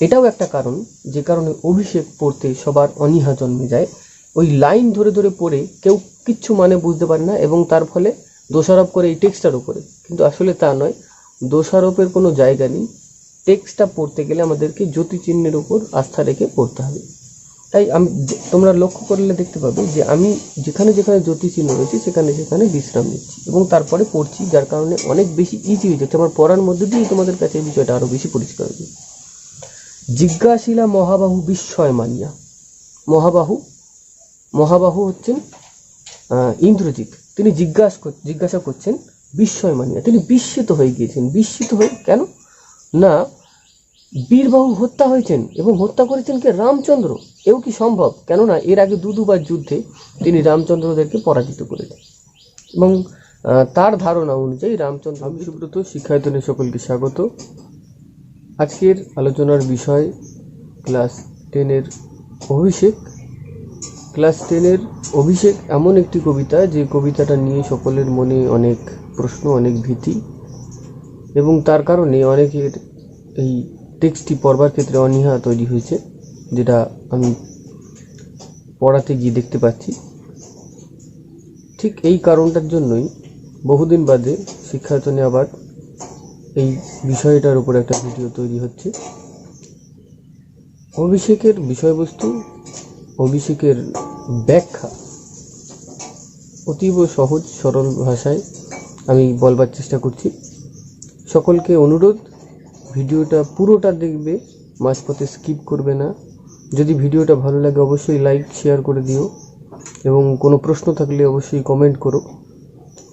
এটাও একটা কারণ, যে কারণে অভিষেক পড়তে সবার অনীহা জন্মে যায়। ওই লাইন ধরে ধরে পড়ে কেউ কিচ্ছু মানে বুঝতে পারে না এবং তার ফলে দোষারোপ করে এই টেক্সটার উপরে কিন্তু আসলে তা নয়, দোষারোপের কোনো জায়গা নেই। টেক্সটটা পড়তে গেলে আমাদেরকে জ্যোতিচিহ্নের উপর আস্থা রেখে পড়তে হবে। তাই আমি তোমরা লক্ষ্য করলে দেখতে পাবে যে আমি যেখানে যেখানে জ্যোতিচিহ্ন রয়েছে, সেখানে সেখানে বিশ্রাম নিচ্ছি এবং তারপরে পড়ছি, যার কারণে অনেক বেশি ইজি হয়ে যাচ্ছে। আমার পড়ার মধ্যে দিয়ে তোমাদের কাছে এই বিষয়টা আরও বেশি পরিষ্কার হয়ে হবে জিজ্ঞাসিলা মহাবাহু বিস্ময় মানিয়া। মহাবাহু মহাবাহু হচ্ছেন ইন্দ্রজিৎ। তিনি জিজ্ঞাসা জিজ্ঞাসা করছেন, বিস্ময় মানিয়া। তিনি বিস্মিত হয়ে গিয়েছেন। বিস্মিত হয়ে কেন? না, বীরবাহু হত্যা হয়েছেন এবং হত্যা করেছেন কে? রামচন্দ্র। এও কি সম্ভব? কেননা এর আগে দু দুবার যুদ্ধে তিনি রামচন্দ্রদেরকে পরাজিত করেছেন। এবং তার ধারণা অনুযায়ী রামচন্দ্র সুব্রত শিক্ষায়তনে সকলকে স্বাগত। আজকের আলোচনার বিষয় ক্লাস টেনের অভিষেক। ক্লাস টেনের অভিষেক এমন একটি কবিতা, যে কবিতাটা নিয়ে সকলের মনে অনেক প্রশ্ন, অনেক ভীতি, এবং তার কারণে অনেকের এই টেক্সটটি পড়বার ক্ষেত্রে অনীহা তৈরি হয়েছে, যেটা আমি পড়াতে গিয়ে দেখতে পাচ্ছি। ঠিক এই কারণটার জন্যই বহুদিন বাদে শিক্ষায়তনে আবার এই বিষয়টার উপর একটা ভিডিও তৈরি হচ্ছে। অভিষেকের বিষয়বস্তু, অভিষেকের ব্যাখ্যা। অতীব সহজ, সরল ভাষায় আমি বলবার চেষ্টা করছি। সকলকে অনুরোধ, ভিডিওটা পুরোটা দেখবে, মাঝপথে স্কিপ করবে না। যদি ভিডিওটা ভালো লাগে, অবশ্যই লাইক শেয়ার করে দিও। এবং কোনো প্রশ্ন থাকলে অবশ্যই কমেন্ট করো।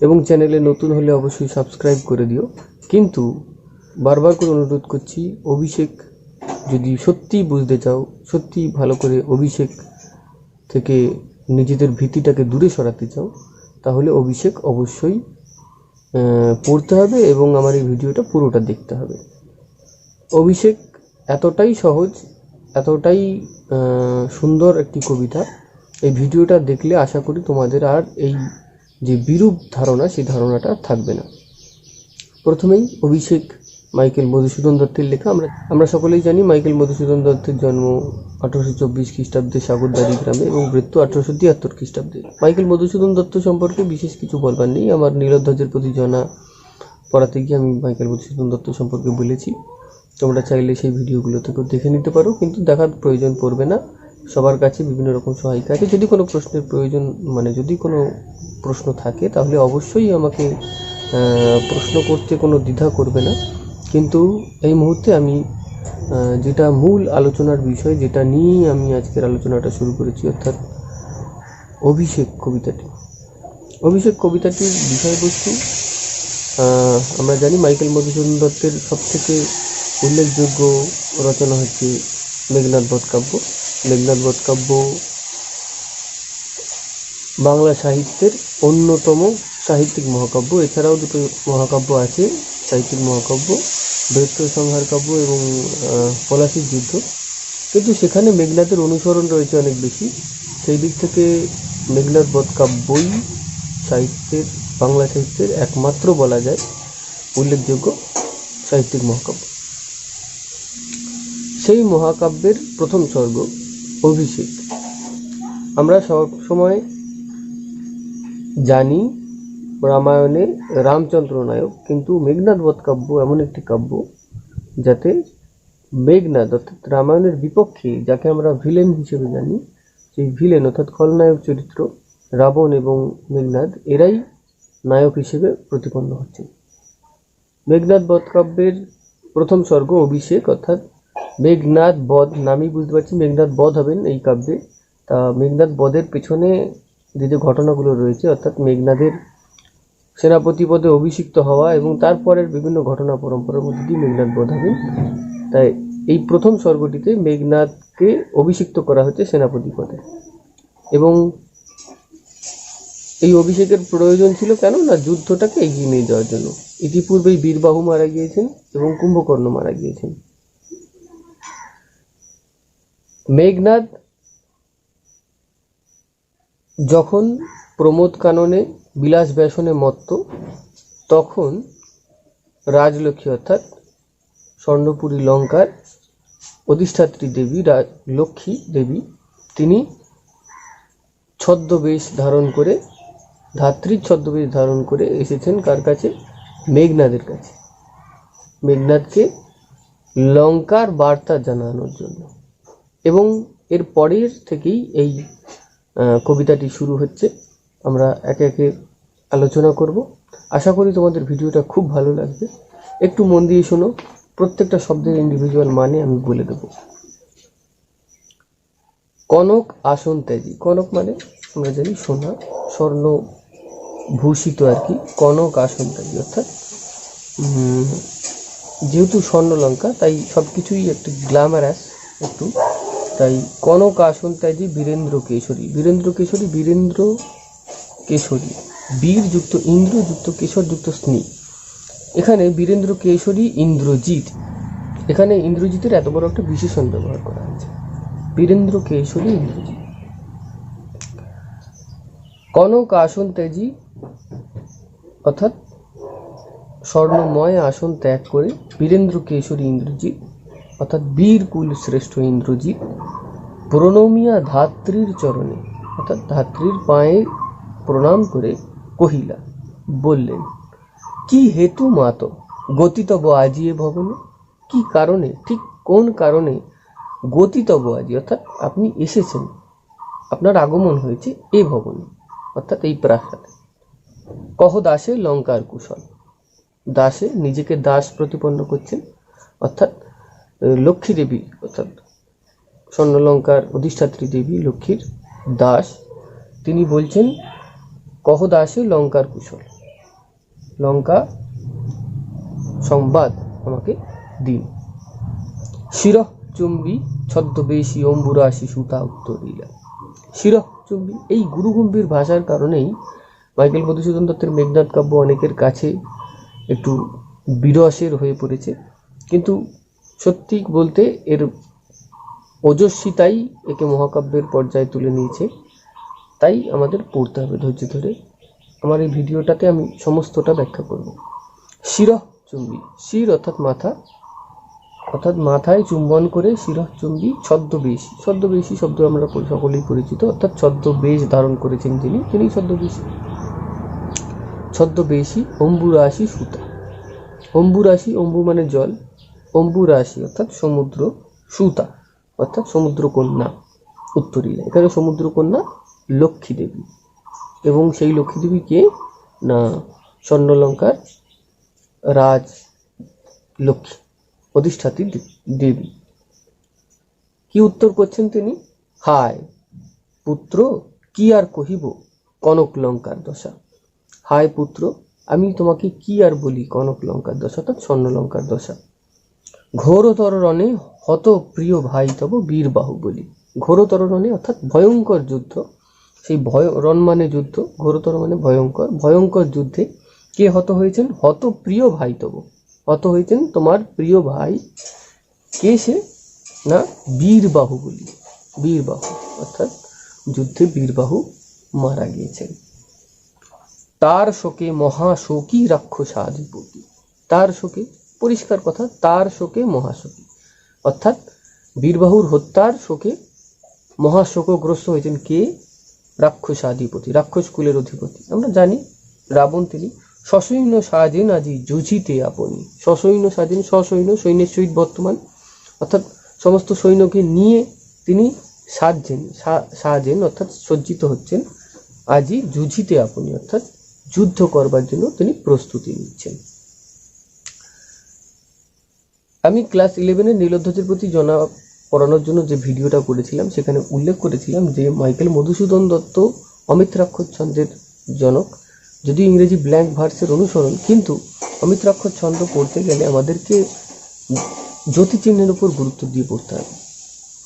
এবং চ্যানেলে নতুন হলে অবশ্যই সাবস্ক্রাইব করে দিও। কিন্তু বারবার করে অনুরোধ করছি, অভিষেক যদি সত্যিই বুঝতে চাও, সত্যিই ভালো করে অভিষেক থেকে নিজেদের ভীতিটাকে দূরে সরাতে চাও, তাহলে অভিষেক অবশ্যই পড়তে হবে এবং আমার এই ভিডিওটা পুরোটা দেখতে হবে। অভিষেক এতটাই সহজ, এতটাই সুন্দর একটি কবিতা। এই ভিডিওটা দেখলে আশা করি তোমাদের আর এই যে বিরূপ ধারণা, সেই ধারণাটা থাকবে না। প্রথমেই অভিষেক মাইকেল মধুসূদন দত্তের লেখা। আমরা আমরা সকলেই জানি মাইকেল মধুসূদন দত্তের জন্ম আঠারোশো চব্বিশ খ্রিস্টাব্দে সাগরদারি গ্রামে এবং মৃত্যু আঠারোশো তিয়াত্তর খ্রিস্টাব্দে। মাইকেল মধুসূদন দত্ত সম্পর্কে বিশেষ কিছু বলবার নেই। আমার নীলধ্বজের প্রতি জানা পড়াতে গিয়ে আমি মাইকেল মধুসূদন দত্ত সম্পর্কে বলেছি। তোমরা চাইলে সেই ভিডিওগুলো থেকেও দেখে নিতে পারো, কিন্তু দেখার প্রয়োজন পড়বে না। সবার কাছে বিভিন্ন রকম সহায়িকা আছে। যদি কোনো প্রশ্নের প্রয়োজন মানে যদি কোনো প্রশ্ন থাকে, তাহলে অবশ্যই আমাকে প্রশ্ন করতে কোনো দ্বিধা করবে না। কিন্তু এই মুহূর্তে আমি যেটা মূল আলোচনার বিষয়, যেটা নিয়েই আমি আজকের আলোচনাটা শুরু করেছি, অর্থাৎ অভিষেক কবিতাটি। অভিষেক কবিতাটির বিষয়বস্তু আমরা জানি মাইকেল মধুসূদন দত্তের সবথেকে উল্লেখযোগ্য রচনা হচ্ছে মেঘনাথ বধ কাব্য। মেঘনাথ বধ কাব্য বাংলা সাহিত্যের অন্যতম সাহিত্যিক মহাকাব্য। এছাড়াও দুটো মহাকাব্য আছে, সাহিত্যিক মহাকাব্য বৃত্ত সংহার কাব্য এবং পলাশির যুদ্ধ। কিন্তু সেখানে মেঘনাথের অনুসরণ রয়েছে অনেক বেশি। সেই দিক থেকে মেঘনাথ বধ কাব্যই সাহিত্যের, বাংলা সাহিত্যের একমাত্র বলা যায় উল্লেখযোগ্য সাহিত্যিক মহাকাব্য। সেই মহাকাব্যের প্রথম স্বর্গ অভিষেক। আমরা সব সময় জানি, রামায়ণে রামচন্দ্র নায়ক, কিন্তু মেঘনাথ বধ কাব্য এমন একটি কাব্য যাতে মেঘনাথ অর্থাৎ রামায়ণের বিপক্ষে, যাকে আমরা ভিলেন হিসেবে জানি, সেই ভিলেন, অর্থাৎ খলনায়ক চরিত্র, রাবণ এবং মেঘনাথ এরাই নায়ক হিসেবে প্রতিপন্ন হচ্ছে। মেঘনাথ বধ কাব্যের প্রথম স্বর্গ অভিষেক, অর্থাৎ মেঘনাথ বধ, নামই বুঝতে পারছি মেঘনাথ বধ হবেন এই কাব্যে। তা মেঘনাথ বধের পেছনে যে যে ঘটনাগুলো রয়েছে, অর্থাৎ মেঘনাদের সেনাপতি পদে অভিষিক্ত হওয়া এবং তারপরের বিভিন্ন ঘটনা পরম্পরার মধ্যে দিয়ে মেঘনাথ বধ হবেন তাই এই প্রথম স্বর্গটিতে মেঘনাথকে অভিষিক্ত করা হচ্ছে সেনাপতি পদে এবং এই অভিষেকের প্রয়োজন ছিল কেন? না, যুদ্ধটাকে এগিয়ে নিয়ে যাওয়ার জন্য। ইতিপূর্বেই বীরবাহু মারা গিয়েছেন এবং কুম্ভকর্ণ মারা গিয়েছেন। মেঘনাদ যখন প্রমোদ কাননে বিলাস ব্যসনে মত্ত, তখন রাজলক্ষ্মী অর্থাৎ স্বর্ণপুরী লঙ্কার অধিষ্ঠাত্রী দেবী লক্ষ্মী দেবী, তিনি ছদ্মবেশ ধারণ করে, ধাত্রীর ছদ্মবেশ ধারণ করে এসেছেন কার কাছে? মেঘনাদের কাছে। মেঘনাদকে লঙ্কার বার্তা জানানোর জন্য। এবং এর পরের থেকেই এই কবিতাটি শুরু হচ্ছে। আমরা একে একে আলোচনা করব। আশা করি তোমাদের ভিডিওটা খুব ভালো লাগবে। একটু মন দিয়ে শোনো। প্রত্যেকটা শব্দের ইন্ডিভিজুয়াল মানে আমি বলে দেবো। কনক আসন ত্যাজি কনক মানে আমরা জানি, সোনা স্বর্ণ ভূষিত আর কি। কনক আসন ত্যাজি অর্থাৎ যেহেতু স্বর্ণলঙ্কা, তাই সব কিছুই একটু গ্ল্যামারাস একটু তাই কনক আসন ত্যাজি বীরেন্দ্র কেশরী। বীরেন্দ্র কেশরী বীরেন্দ্র কেশরী। বীর যুক্ত ইন্দ্র যুক্ত কেশর যুক্ত স্নি এখানে বীরেন্দ্র কেশরী, ইন্দ্রজিৎ। এখানে ইন্দ্রজিতের এত বড় একটা বিশেষণ ব্যবহার করা হয়েছে। বীরেন্দ্র কেশরী, ইন্দ্রজিৎ। কনক আসন ত্যাজি অর্থাৎ স্বর্ণময় আসন ত্যাগ করে বীরেন্দ্র কেশরী, ইন্দ্রজিৎ অর্থাৎ বীর কুল শ্রেষ্ঠ ইন্দ্রজিৎ, প্রণমিয়া ধাত্রীর চরণে, অর্থাৎ ধাত্রীর পায়ে প্রণাম করে কহিলা, বললেন, কি হেতু মাত? গতিতব আজিয়ে ভবনে? কি কারণে? ঠিক কোন কারণে গতিতব আজি? অর্থাৎ আপনি এসেছেন। আপনার আগমন হয়েছে এ ভবনে। অর্থাৎ এই প্রাসাদে। কহ দাসে লঙ্কার কুশল। দাসে নিজেকে দাস প্রতিপন্ন করছেন। অর্থাৎ লক্ষ্মী দেবী, অর্থাৎ স্বর্ণলঙ্কার অধিষ্ঠাত্রী দেবী লক্ষ্মীর দাস, তিনি বলছেন, কহ দাসে লঙ্কার কুশল। লঙ্কা সংবাদ আমাকে দিন। শিরঃ চুম্বি ছদ্মবেশী অম্বুরাশি সুতা উত্তর দিলেন শিরঃ চুম্বি, এই গুরুগম্ভীর ভাষার কারণেই মাইকেল মধুসূদন দত্তের মেঘনাথ কাব্য অনেকের কাছে একটু বিরসের হয়ে পড়েছে। কিন্তু সত্যি বলতে এর ওজস্বিতাই একে মহাকাব্যের পর্যায়ে তুলে নিয়েছে। তাই আমাদের পড়তে হবে ধৈর্য ধরে। আমার এই ভিডিওটাতে আমি সমস্তটা ব্যাখ্যা করব। শিরঃ চুম্বি। শির অর্থাৎ মাথা। অর্থাৎ মাথায় চুম্বন করে শিরঃ চুম্বি, ছদ্মবেশী। ছদ্মবেশী শব্দ আমরা সকলেই পরিচিত। অর্থাৎ ছদ্মবেশ ধারণ করেছেন যিনি তিনি ছদ্মবেশী। ছদ্মবেশী অম্বুরাশি সুতা। অম্বুরাশি অম্বু মানে জল। অম্বুরাশি, অর্থাৎ সমুদ্র সুতা, অর্থাৎ সমুদ্র কন্যা উত্তরীলা এখানে সমুদ্র কন্যা লক্ষ্মী দেবী এবং সেই লক্ষ্মী দেবী কে না, স্বর্ণলঙ্কার রাজ লক্ষ্মী, অধিষ্ঠাত্রী দেবী। কি উত্তর করছেন তিনি? হায়, পুত্র, কি আর কহিব কনক লঙ্কার দশা? হায় পুত্র, আমি তোমাকে কি আর বলি কনক লঙ্কার দশা, অর্থাৎ স্বর্ণলঙ্কার দশা? ঘোরতর রণে হত প্রিয় ভাই তব বীরবাহু বলি ঘোরতর রণে অর্থাৎ ভয়ঙ্কর যুদ্ধ। সেই ভয়, রণ মানে যুদ্ধ, ঘোরতর মানে ভয়ঙ্কর। ভয়ঙ্কর যুদ্ধে কে হত হয়েছেন? হত প্রিয় ভাই তব হত হয়েছেন তোমার প্রিয় ভাই কে সে? না বীরবাহু বলি বীরবাহু অর্থাৎ যুদ্ধে বীরবাহু মারা গিয়েছেন। তার শোকে মহাশোকী রাক্ষসাধিপতি তার শোকে পরিষ্কার কথা, তার শোকে মহাশোকী। অর্থাৎ বীরবাহুর হত্যার শোকে মহাশোকগ্রস্ত হয়েছেন কে? রাক্ষস রাক্ষসাধিপতি রাক্ষস কুলের অধিপতি। আমরা জানি, রাবণ তিনি সসৈন্য সাজেন আজি যুঝিতে আপনি। সসৈন্য সাজেন সসৈন্য সৈন্যের সহিত বর্তমান। অর্থাৎ সমস্ত সৈন্যকে নিয়ে তিনি সাজছেন সাজেন, অর্থাৎ সজ্জিত হচ্ছেন আজি যুঝিতে আপনি। অর্থাৎ যুদ্ধ করবার জন্য তিনি প্রস্তুতি নিচ্ছেন। আমি ক্লাস ইলেভেনের নীলধ্বজের প্রতি জনা পড়ানোর জন্য যে ভিডিওটা করেছিলাম, সেখানে উল্লেখ করেছিলাম যে মাইকেল মধুসূদন দত্ত, অমিত রাক্ষস ছন্দের জনক, যদিও ইংরেজি ব্ল্যাঙ্ক ভার্সের অনুসরণ, কিন্তু অমিত রাক্ষস ছন্দ পড়তে গেলে আমাদেরকে জ্যোতিচিহ্নের উপর গুরুত্ব দিয়ে পড়তে হবে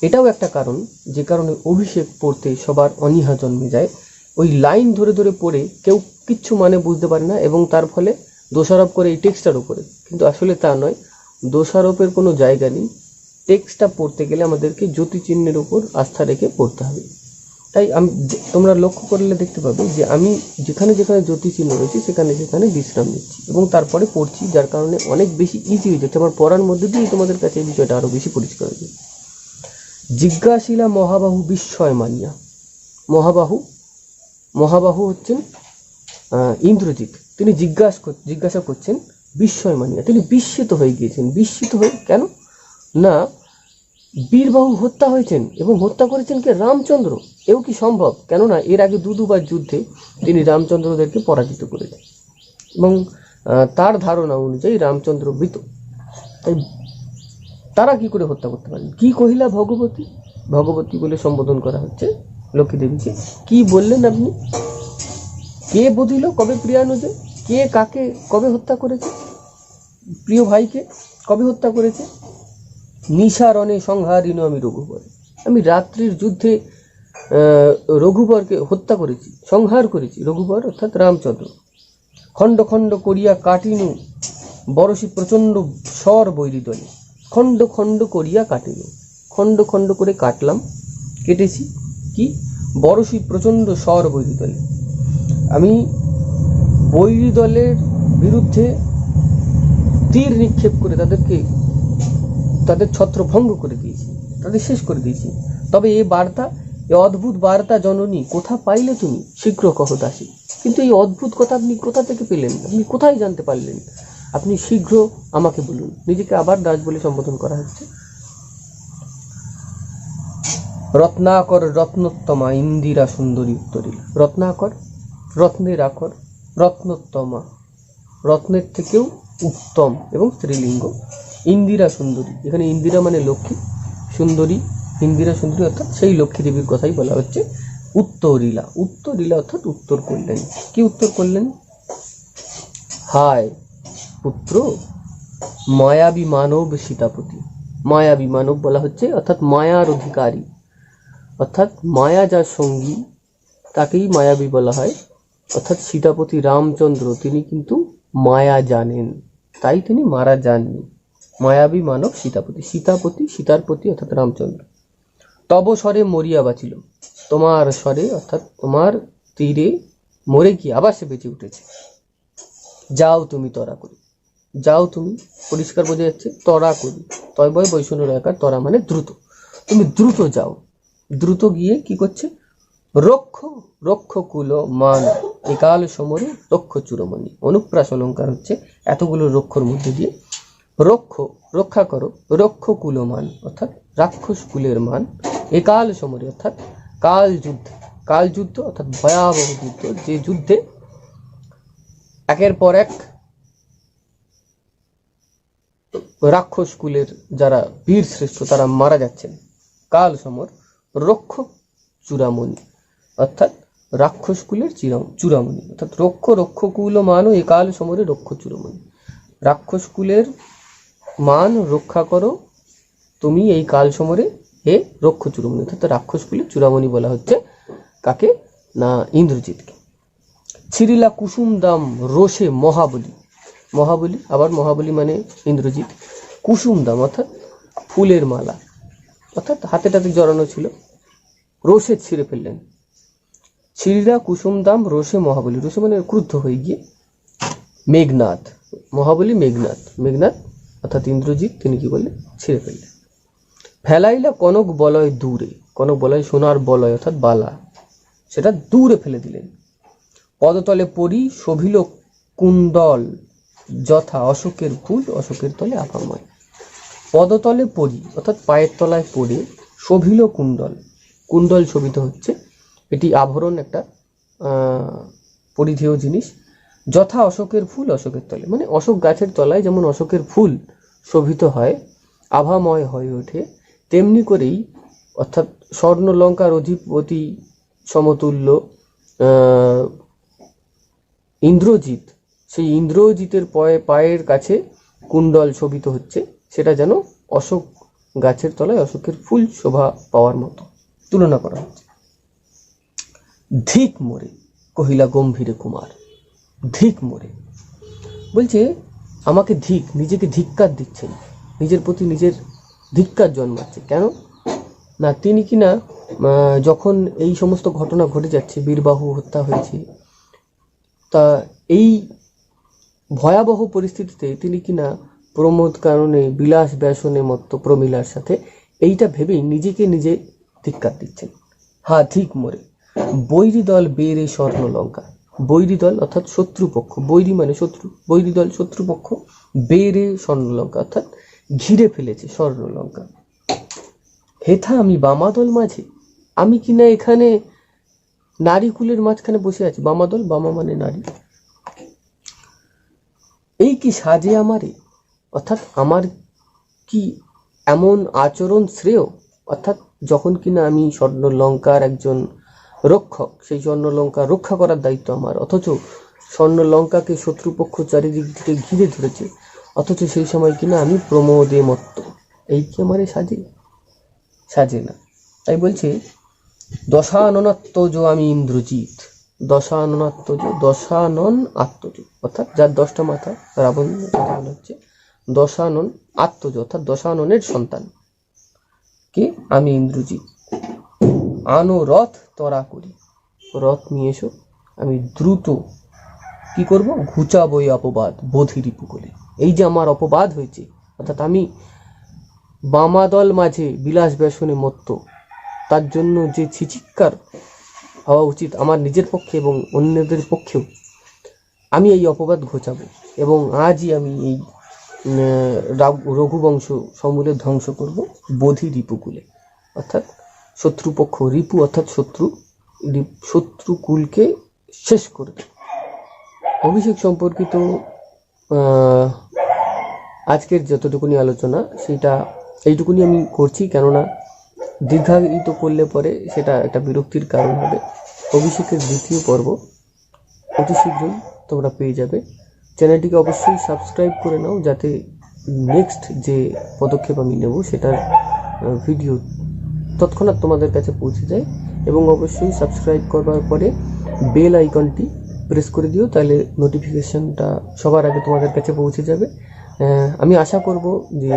এটাও একটা কারণ, যে কারণে অভিষেক পড়তে সবার অনীহা জন্মে যায়। ওই লাইন ধরে ধরে পড়ে কেউ কিচ্ছু মানে বুঝতে পারে না এবং তার ফলে দোষারোপ করে এই টেক্সটার উপরে। কিন্তু আসলে তা নয়। দোষারোপের কোনো জায়গা নেই। টেক্সটটা পড়তে গেলে আমাদেরকে জ্যোতিচিহ্নের উপর আস্থা রেখে পড়তে হবে। তাই আমি তোমরা লক্ষ্য করলে দেখতে পাবে যে আমি যেখানে যেখানে জ্যোতিচিহ্ন রয়েছে, সেখানে সেখানে বিশ্রাম নিচ্ছি এবং তারপরে পড়ছি, যার কারণে অনেক বেশি ইজি হয়ে যাচ্ছে। আমার পড়ার মধ্যে দিয়েই তোমাদের কাছে এই বিষয়টা আরও বেশি পরিষ্কার হয়ে যাবে। জিজ্ঞাসিলা মহাবাহু বিস্ময় মানিয়া। মহাবাহু মহাবাহু হচ্ছেন ইন্দ্রজিৎ। তিনি জিজ্ঞাসা জিজ্ঞাসা করছেন বিস্ময় মানিয়া তিনি বিস্মিত হয়ে গিয়েছেন। বিস্মিত হয়ে কেন? না, বীরবাহু হত্যা হয়েছেন এবং হত্যা করেছেন কে? রামচন্দ্র। এও কি সম্ভব? কেননা এর আগে দু দুবার যুদ্ধে তিনি রামচন্দ্রদেরকে পরাজিত করেছেন এবং তার ধারণা অনুযায়ী রামচন্দ্র মৃত। তাই তারা কি করে হত্যা করতে পারেন? কি কহিলা ভগবতী? ভগবতী বলে সম্বোধন করা হচ্ছে লক্ষ্মী দেবীকে কি বললেন আপনি? কে বধিল? কবে প্রিয়ানুজে? কে কাকে? কবে হত্যা করেছে? প্রিয় ভাইকে কবে হত্যা করেছে? নিশারণে সংহারিণ আমি রঘুবর। আমি রাত্রির যুদ্ধে রঘুবরকে হত্যা করেছি, সংহার করেছি, রঘুবর অর্থাৎ রামচন্দ্র। খণ্ড খণ্ড করিয়া কাটিনু বরশি প্রচণ্ড স্বর বৈরি দলে খণ্ড খণ্ড করিয়া কাটিনু। খণ্ড খণ্ড করে কাটলাম, কেটেছি, কি? বরশি প্রচণ্ড স্বর বৈরি দলে আমি বৈরী দলের বিরুদ্ধে তীর নিক্ষেপ করে তাদেরকে, তাদের ছত্রভঙ্গ করে দিয়েছি, তাদের শেষ করে দিয়েছি। তবে এই বার্তা, এই অদ্ভুত বার্তা জননী, কোথা পাইলে তুমি? শীঘ্র কহ দাসী কিন্তু এই অদ্ভুত কথা আপনি কোথা থেকে পেলেন? আপনি কোথায় জানতে পারলেন? আপনি শীঘ্র আমাকে বলুন। নিজেকে আবার দাস বলে সম্বোধন করা হচ্ছে। রত্নাকর রত্নোত্তমা ইন্দিরা সুন্দরী উত্তরী। রত্নাকর, রত্নের আকর, রত্নোত্তমা। রত্নের থেকেও উত্তম এবং স্ত্রীলিঙ্গ। ইন্দিরা সুন্দরী। এখানে ইন্দিরা মানে লক্ষ্মী, সুন্দরী, ইন্দিরা সুন্দরী অর্থাৎ সেই লক্ষ্মী দেবীর কথাই বলা হচ্ছে উত্তরীলা। উত্তরীলা অর্থাৎ উত্তর করলেন কি উত্তর করলেন হায় পুত্র, মায়াবী মানব সীতাপতি। মায়াবী মানব বলা হচ্ছে অর্থাৎ মায়ার অধিকারী। অর্থাৎ মায়া যার সঙ্গী, তাকেই মায়াবী বলা হয়। অর্থাৎ সীতাপতি রামচন্দ্র, তিনি কিন্তু মায়া জানেন। তাই তিনি মারা যাননি। মায়াবী মানব সীতাপতি সীতাপতি সীতার প্রতি অর্থাৎ রামচন্দ্র। তব স্বরে মরিয়া বাঁচিল। তোমার স্বরে অর্থাৎ তোমার তীরে মরে গিয়ে আবার সে বেঁচে উঠেছে। যাও তুমি তরা করি। যাও তুমি, পরিষ্কার বোঝা যাচ্ছে, তরা করি। তয় বয় বৈষ্ণব একার তরা মানে দ্রুত। তুমি দ্রুত যাও। দ্রুত গিয়ে কি করছে? রক্ষ রক্ষ কুল মান একাল সমরে রক্ষ চূড়মণি অনুপ্রাস অলঙ্কার হচ্ছে এতগুলো রক্ষর মধ্যে দিয়ে। রক্ষ, রক্ষা করো, রক্ষ কুলমান, অর্থাৎ রাক্ষস কুলের মান। একাল সমরে, অর্থাৎ কাল যুদ্ধ। কাল যুদ্ধ, অর্থাৎ ভয়াবহ যুদ্ধ। যে যুদ্ধে একের পর এক রাক্ষস কুলের যারা বীর শ্রেষ্ঠ, তারা মারা যাচ্ছেন। কাল সমর রক্ষ চূড়ামণি অর্থাৎ রাক্ষস কুলের চূড়ামণি। অর্থাৎ রক্ষ রক্ষ কুল মানও একাল সমরে রক্ষ চূড়ামণি। রাক্ষস কুলের মান রক্ষা করো, তুমি এই কাল সমরে হে রক্ষ চূড়ামণি। অর্থাৎ রাক্ষস কুলের চূড়ামণি বলা হচ্ছে কাকে? না, ইন্দ্রজিৎকে। ছিরিলা কুসুম দাম রোষে মহাবলী। মহাবলী, আবার মহাবলী মানে ইন্দ্রজিৎ। কুসুম দাম, অর্থাৎ ফুলের মালা। অর্থাৎ হাতে টাতে জড়ানো ছিল। রোষে ছিঁড়ে ফেললেন। ছিরিরা কুসুম দাম রোষে মহাবলী। রোষে মানে ক্রুদ্ধ হয়ে গিয়ে। মেঘনাথ। মহাবলী মেঘনাথ। মেঘনাথ অর্থাৎ ইন্দ্রজিৎ, তিনি কি করলেন? ছিঁড়ে ফেললেন। ফেলাইলা কনক বলয় দূরে। কনক বলয় সোনার বলয় অর্থাৎ বালা। সেটা দূরে ফেলে দিলেন। পদতলে পরি শোভিল কুণ্ডল, যথা অশোকের ফুল, অশোকের তলে আপাময় পদতলে পরি অর্থাৎ পায়ের তলায় পড়ে, শোভিল কুণ্ডল। কুণ্ডল শোভিত হচ্ছে এটি আভরণ একটা পরিধেয় জিনিস। যথা অশোকের ফুল, অশোকের তলে। মানে অশোক গাছের তলায় যেমন অশোকের ফুল শোভিত হয়, আভাময় হয়ে ওঠে, তেমনি করেই অর্থাৎ স্বর্ণলঙ্কার অধিপতি সমতুল্য ইন্দ্রজিৎ। সেই ইন্দ্রজিতের পয়ে, পায়ের কাছে কুণ্ডল শোভিত হচ্ছে, সেটা যেন অশোক গাছের তলায় অশোকের ফুল শোভা পাওয়ার মতো। তুলনা করা হচ্ছে। ধিক মোরে, কহিলা গম্ভীরে কুমার, ধিক মোরে। বলছে, আমাকে ধিক, নিজেকে ধিক্কার দিচ্ছেন, নিজের প্রতি নিজের ধিক্কার জন্মাচ্ছে, কেন? না, তিনি কিনা যখন এই সমস্ত ঘটনা ঘটে যাচ্ছে, বীরবাহু হত্যা হয়েছে, তা এই ভয়াবহ পরিস্থিতিতে তিনি কিনা প্রমোদ কারণে বিলাস ব্যাসনে মত্ত প্রমিলার সাথে, এইটা ভেবেই নিজেকে নিজে ধিক্কার দিচ্ছেন। হ্যাঁ ঠিক মোরে। বৈরী দল বেড়ে স্বর্ণ লঙ্কা বৈরী দল অর্থাৎ শত্রুপক্ষ। বৈরী মানে শত্রু। বৈরী দল শত্রুপক্ষ বেড়ে স্বর্ণ লঙ্কা অর্থাৎ ঘিরে ফেলেছে স্বর্ণ লঙ্কা হেথা, আমি বামাদল মাঝে? আমি কিনা এখানে নারী কুলের মাঝখানে বসে আছি? বামাদল, বামা মানে নারী। এই কি সাজে আমারে? অর্থাৎ আমার কি এমন আচরণ শ্রেয়? অর্থাৎ যখন কিনা আমি স্বর্ণ লঙ্কার একজন রক্ষক, সেই স্বর্ণ লঙ্কা রক্ষা করার দায়িত্ব আমার। অথচ স্বর্ণ লঙ্কাকে শত্রুপক্ষ চারিদিক থেকে ঘিরে ধরেছে? অথচ সেই সময় কিনা আমি প্রমোদে মত্ত। এই কি আমারে সাজে? সাজে না। তাই বলছে দশাননাত্মজ আমি ইন্দ্রজিৎ। দশাননাত্মজ দশানন আত্মজ অর্থাৎ যার দশটা মাথা, রাবণ হচ্ছে, দশানন আত্মজ অর্থাৎ দশাননের সন্তান। কে? আমি ইন্দ্রজিৎ। আনো রথ তরা করি। রথ নিয়ে এসো, আমি দ্রুত কি করব? ঘুচাবো এই অপবাদ, বোধির উপকূলে এই যে আমার অপবাদ হয়েছে, অর্থাৎ আমি বামাদল মাঝে বিলাস ব্যসনে মত্ত, তার জন্য যে চিচিৎকার হওয়া উচিত আমার নিজের পক্ষে এবং অন্যদের পক্ষেও, আমি এই অপবাদ ঘোচাবো এবং আজই আমি এই রঘুবংশ সমূলে ধ্বংস করব বোধি রিপুকুলে অর্থাৎ শত্রুপক্ষ রিপু অর্থাৎ শত্রু রিপ- শত্রু কুলকে শেষ করে দেব। অভিষেক সম্পর্কিত আজকের যতটুকুনি আলোচনা, সেটা এইটুকুনি আমি করছি, কেননা দীর্ঘায়িত করলে পরে সেটা একটা বিরক্তির কারণ হবে অভিষেকের দ্বিতীয় পর্ব অতি শীঘ্রই তোমরা পেয়ে যাবে চ্যানেলটিকে অবশ্যই সাবস্ক্রাইব করে নাও, যাতে নেক্সট যে পদক্ষেপ আমি নেব, সেটার ভিডিও তৎক্ষণাৎ তোমাদের কাছে পৌঁছে যায় এবং অবশ্যই সাবস্ক্রাইব করবার পরে বেল আইকনটি প্রেস করে দিও, তাহলে নোটিফিকেশনটা সবার আগে তোমাদের কাছে পৌঁছে যাবে। আমি আশা করব যে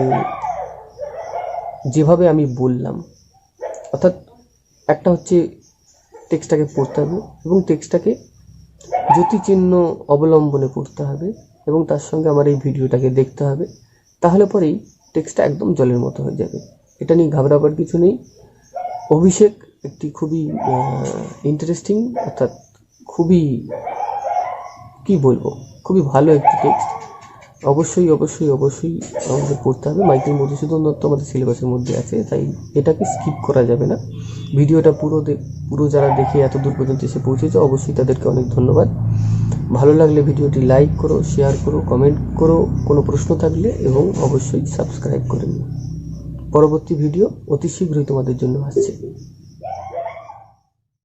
যেভাবে আমি বললাম, অর্থাৎ একটা হচ্ছে টেক্সটটাকে পড়তে হবে এবং টেক্সটটাকে জ্যোতিচিহ্ন অবলম্বনে পড়তে হবে এবং তার সঙ্গে আমার এই ভিডিওটাকে দেখতে হবে, তাহলে পরেই টেক্সটটা একদম জলের মতো হয়ে যাবে। এটা নিয়ে ঘাবড়াবার কিছু নেই। অভিষেক একটি খুবই ইন্টারেস্টিং অর্থাৎ খুবই, কি বলব, খুবই ভালো একটি টেক্সট অবশ্যই অবশ্যই অবশ্যই আমাদের পড়তে হবে। মাইকেল মধুসূদন দত্ত আমাদের সিলেবাসের মধ্যে আছে, তাই এটাকে স্কিপ করা যাবে না। ভিডিওটা পুরো পুরো যারা দেখে এত দূর পর্যন্ত এসে পৌঁছেছে, অবশ্যই তাদেরকে অনেক ধন্যবাদ। ভালো লাগলে ভিডিওটি লাইক করো শেয়ার করো কমেন্ট করো, কোনো প্রশ্ন থাকলে এবং অবশ্যই সাবস্ক্রাইব করে নিও। পরবর্তী ভিডিও অতি শীঘ্রই তোমাদের জন্য আসছে।